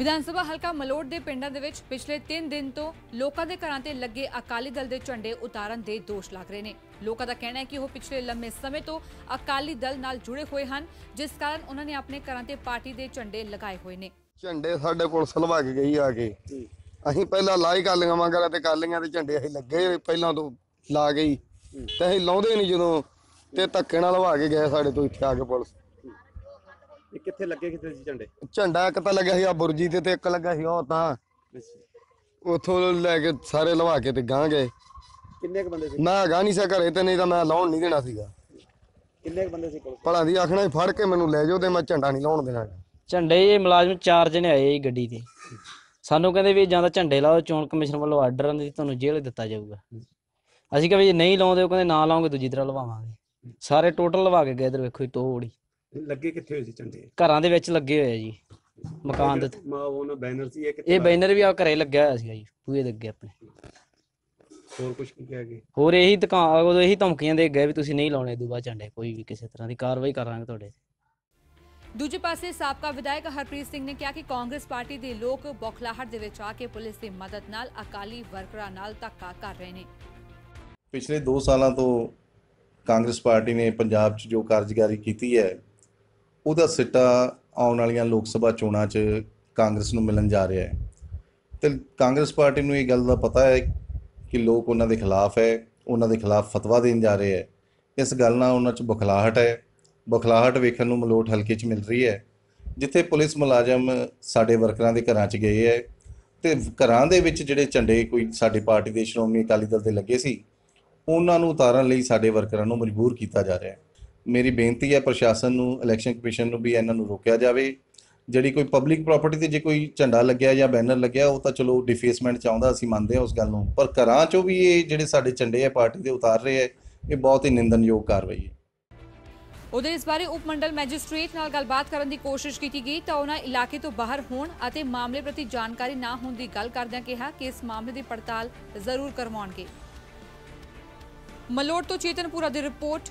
ਵਿਧਾਨ ਸਭਾ ਹਲਕਾ ਮਲੋਟ ਦੇ ਪਿੰਡਾਂ ਦੇ ਵਿੱਚ ਪਿਛਲੇ 3 ਦਿਨ ਤੋਂ ਲੋਕਾਂ ਦੇ ਘਰਾਂ ਤੇ ਲੱਗੇ ਅਕਾਲੀ ਦਲ ਦੇ ਝੰਡੇ ਉਤਾਰਨ ਦੇ ਦੋਸ਼ ਲੱਗ ਰਹੇ ਨੇ। ਲੋਕਾਂ ਦਾ ਕਹਿਣਾ ਹੈ ਕਿ ਉਹ ਪਿਛਲੇ ਲੰਮੇ ਸਮੇਂ ਤੋਂ ਅਕਾਲੀ ਦਲ ਨਾਲ ਜੁੜੇ ਹੋਏ ਹਨ ਜਿਸ ਕਾਰਨ ਉਹਨਾਂ ਨੇ ਆਪਣੇ ਘਰਾਂ ਤੇ ਪਾਰਟੀ ਦੇ ਝੰਡੇ ਲਗਾਏ ਹੋਏ ਨੇ। ਝੰਡੇ ਸਾਡੇ ਕੋਲ ਸਲਵਾ ਕੇ ਗਈ ਆ ਕੇ। ਅਸੀਂ ਪਹਿਲਾਂ ਲਾਈ ਕਾਲੀਆਂ ਮੰਗਾਂ ਤੇ ਕਾਲੀਆਂ ਦੇ ਝੰਡੇ ਅਸੀਂ ਲੱਗੇ ਪਹਿਲਾਂ ਤੋਂ ਲਾ ਗਈ ਤੇ ਅਸੀਂ ਲਾਉਂਦੇ ਨਹੀਂ ਜਦੋਂ ਤੇ ਧੱਕੇ ਨਾਲ ਲਵਾ ਕੇ ਗਏ ਸਾਡੇ ਤੋਂ ਇੱਥੇ ਆ ਕੇ ਪੁਲਿਸ। ਇਹ ਕਿੱਥੇ ਲੱਗੇ ਕਿੱਥੇ ਸੀ ਝੰਡੇ? ਝੰਡਾ ਇੱਕ ਤਾਂ ਲੱਗਾ ਸੀ ਆ ਬੁਰਜੀ ਤੇ ਤੇ ਇੱਕ ਲੱਗਾ ਸੀ ਉਹ ਤਾਂ। ਉਥੋਂ ਲੈ ਕੇ ਸਾਰੇ ਲਵਾ ਕੇ ਤੇ ਗਾਂ ਗਏ। ਕਿੰਨੇ ਕ ਬੰਦੇ ਸੀ? ਮੈਂ ਗਾ ਨਹੀਂ ਸਿਆ ਘਰੇ ਤੇ ਨਹੀਂ ਤਾਂ ਮੈਂ ਲਾਉਣ ਨਹੀਂ ਦੇਣਾ ਸੀਗਾ। ਕਿੰਨੇ ਕ ਬੰਦੇ ਸੀ ਪੁਲਿਸ ਭਲਾ ਦੀ ਆਖਣਾ ਸੀ ਫੜ ਕੇ ਮੈਨੂੰ ਲੈ ਜਾਓ ਤੇ ਮੈਂ ਝੰਡਾ ਨਹੀਂ ਲਾਉਣ ਦੇਣਾ ਝੰਡੇ ਇਹ ਮੁਲਾਜ਼ਮ ਚਾਰ ਜਣੇ ਆਏ ਜੀ ਗੱਡੀ ਤੇ। ਸਾਨੂੰ ਕਹਿੰਦੇ ਵੀ ਜਾਂ ਤਾਂ ਝੰਡੇ ਲਾਓ ਚੋਣ ਕਮਿਸ਼ਨ ਵੱਲੋਂ ਆਰਡਰ ਆਂਦੇ ਸੀ ਤੁਹਾਨੂੰ ਜੇਲ੍ਹ ਦਿੱਤਾ ਜਾਊਗਾ। ਅਸੀਂ ਕਿਹਾ ਵੀ ਜੇ ਨਹੀਂ ਲਾਉਂਦੇ ਉਹ ਕਹਿੰਦੇ ਨਾ ਲਾਉਂਗੇ ਦੂਜੀ ਤਰ੍ਹਾਂ ਲਵਾਵਾਂਗੇ। ਸਾਰੇ ਟੋਟਲ ਲਵਾ ਕੇ ਗਏ ਇਧਰ ਵੇਖੋ ਜੀ ਤੋੜੀ ਲੱਗੇ ਕਿੱਥੇ ਹੋਏ ਸੀ ਝੰਡੇ ਘਰਾਂ ਦੇ ਵਿੱਚ ਲੱਗੇ ਹੋਏ ਆ ਜੀ ਮਕਾਨ ਦੇ ਉੱਤੇ। ਮਾ ਉਹਨਾਂ ਬੈਨਰ ਸੀ ਇਹ ਕਿੱਥੇ ਇਹ ਬੈਨਰ ਵੀ ਆ ਘਰੇ ਲੱਗਿਆ ਹੋਇਆ ਸੀਗਾ ਜੀ ਪੂਏ ਦੇ ਅੱਗੇ ਆਪਣੇ। ਹੋਰ ਕੁਝ ਕੀ ਕਹਿ ਗਏ? ਹੋਰ ਇਹੀ ਦੁਕਾਨ ਉਦੋਂ ਇਹੀ ਧਮਕੀਆਂ ਦੇ ਗਏ ਵੀ ਤੁਸੀਂ ਨਹੀਂ ਲਾਉਣੇ ਦੂਬਾ ਝੰਡੇ ਕੋਈ ਵੀ ਕਿਸੇ ਤਰ੍ਹਾਂ ਦੀ ਕਾਰਵਾਈ ਕਰਾਂਗੇ ਤੁਹਾਡੇ ਤੇ। ਦੂਜੇ ਪਾਸੇ ਸਾਬਕਾ ਵਿਧਾਇਕ ਹਰਪ੍ਰੀਤ ਸਿੰਘ ਨੇ ਕਿਹਾ ਕਿ ਕਾਂਗਰਸ ਪਾਰਟੀ ਦੇ ਲੋਕ ਬੌਖਲਾਹਟ ਦੇ ਵਿੱਚ ਆ ਕੇ ਪੁਲਿਸ ਦੀ ਮਦਦ ਨਾਲ ਅਕਾਲੀ ਵਰਕਰਾਂ ਨਾਲ ਧੱਕਾ ਕਰ ਰਹੇ ਨੇ। ਪਿਛਲੇ 2 ਸਾਲਾਂ ਤੋਂ ਕਾਂਗਰਸ ਪਾਰਟੀ ਨੇ ਪੰਜਾਬ 'ਚ ਜੋ ਕਾਰਜਕਾਰੀ ਕੀਤੀ ਹੈ ਉਹਦਾ ਸਿੱਟਾ ਆਉਣ ਵਾਲੀਆਂ ਲੋਕ ਸਭਾ ਚੋਣਾਂ 'ਚ ਕਾਂਗਰਸ ਨੂੰ ਮਿਲਣ ਜਾ ਰਿਹਾ ਹੈ। ਤੇ ਕਾਂਗਰਸ ਪਾਰਟੀ ਨੂੰ ਇਹ ਗੱਲ ਦਾ ਪਤਾ ਹੈ ਕਿ ਲੋਕ ਉਹਨਾਂ ਦੇ ਖਿਲਾਫ ਹੈ, ਉਹਨਾਂ ਦੇ ਖਿਲਾਫ ਫਤਵਾ ਦੇਣ ਜਾ ਰਹੇ ਹੈ। ਇਸ ਗੱਲ ਨਾਲ ਉਹਨਾਂ 'ਚ ਬੁਖਲਾਹਟ ਹੈ। ਬੁਖਲਾਹਟ ਵੇਖਣ ਨੂੰ ਮਲੋਟ ਹਲਕੇ 'ਚ ਮਿਲ ਰਹੀ ਹੈ, ਜਿੱਥੇ ਪੁਲਿਸ ਮੁਲਾਜ਼ਮ ਸਾਡੇ ਵਰਕਰਾਂ ਦੇ ਘਰਾਂ 'ਚ ਗਏ ਹੈ। ਤੇ ਘਰਾਂ ਦੇ ਵਿੱਚ ਜਿਹੜੇ ਝੰਡੇ ਕੋਈ ਸਾਡੇ ਪਾਰਟੀ ਦੇ ਸ਼੍ਰੋਮਣੀ ਅਕਾਲੀ ਦਲ ਦੇ ਲੱਗੇ ਸੀ, ਉਹਨਾਂ ਨੂੰ ਉਤਾਰਨ ਲਈ ਸਾਡੇ ਵਰਕਰਾਂ ਨੂੰ ਮਜਬੂਰ ਕੀਤਾ ਜਾ ਰਿਹਾ ਹੈ। ਮੇਰੀ ਬੇਨਤੀ ਹੈ ਪ੍ਰਸ਼ਾਸਨ ਨੂੰ ਇਲੈਕਸ਼ਨ ਕਮਿਸ਼ਨ ਨੂੰ ਵੀ ਇਹਨਾਂ ਨੂੰ ਰੋਕਿਆ ਜਾਵੇ। ਜਿਹੜੀ ਕੋਈ ਪਬਲਿਕ ਪ੍ਰਾਪਰਟੀ ਤੇ ਜੇ ਕੋਈ ਝੰਡਾ ਲੱਗਿਆ ਜਾਂ ਬੈਨਰ ਲੱਗਿਆ, ਉਹ ਤਾਂ ਚਲੋ ਡਿਫੇਸਮੈਂਟ ਚਾਹੁੰਦਾ, ਅਸੀਂ ਮੰਨਦੇ ਹਾਂ ਉਸ ਗੱਲ ਨੂੰ। ਪਰ ਘਰਾਂ 'ਚੋਂ ਵੀ ਇਹ ਜਿਹੜੇ ਸਾਡੇ ਝੰਡੇ ਆ ਪਾਰਟੀ ਦੇ ਉਤਾਰ ਰਹੇ ਆ, ਇਹ ਬਹੁਤ ਹੀ ਨਿੰਦਨਯੋਗ ਕਾਰਵਾਈ ਹੈ। ਉਧਰ ਇਸ ਬਾਰੇ ਉਪ ਮੰਡਲ ਮੈਜਿਸਟ੍ਰੇਟ ਨਾਲ ਗੱਲਬਾਤ ਕਰਨ ਦੀ ਕੋਸ਼ਿਸ਼ ਕੀਤੀ ਗਈ ਤਾਂ ਉਹਨਾਂ ਇਲਾਕੇ ਤੋਂ ਬਾਹਰ ਹੋਣ ਅਤੇ ਮਾਮਲੇ ਪ੍ਰਤੀ ਜਾਣਕਾਰੀ ਨਾ ਹੋਣ ਦੀ ਗੱਲ ਕਰਦਿਆਂ ਕਿਹਾ ਕਿ ਇਸ ਮਾਮਲੇ ਦੀ ਪੜਤਾਲ ਜ਼ਰੂਰ ਕਰਵਾਉਣਗੇ। ਮਲੋਟ ਤੋਂ ਚੇਤਨਪੁਰਾ ਦੀ ਰਿਪੋਰਟ।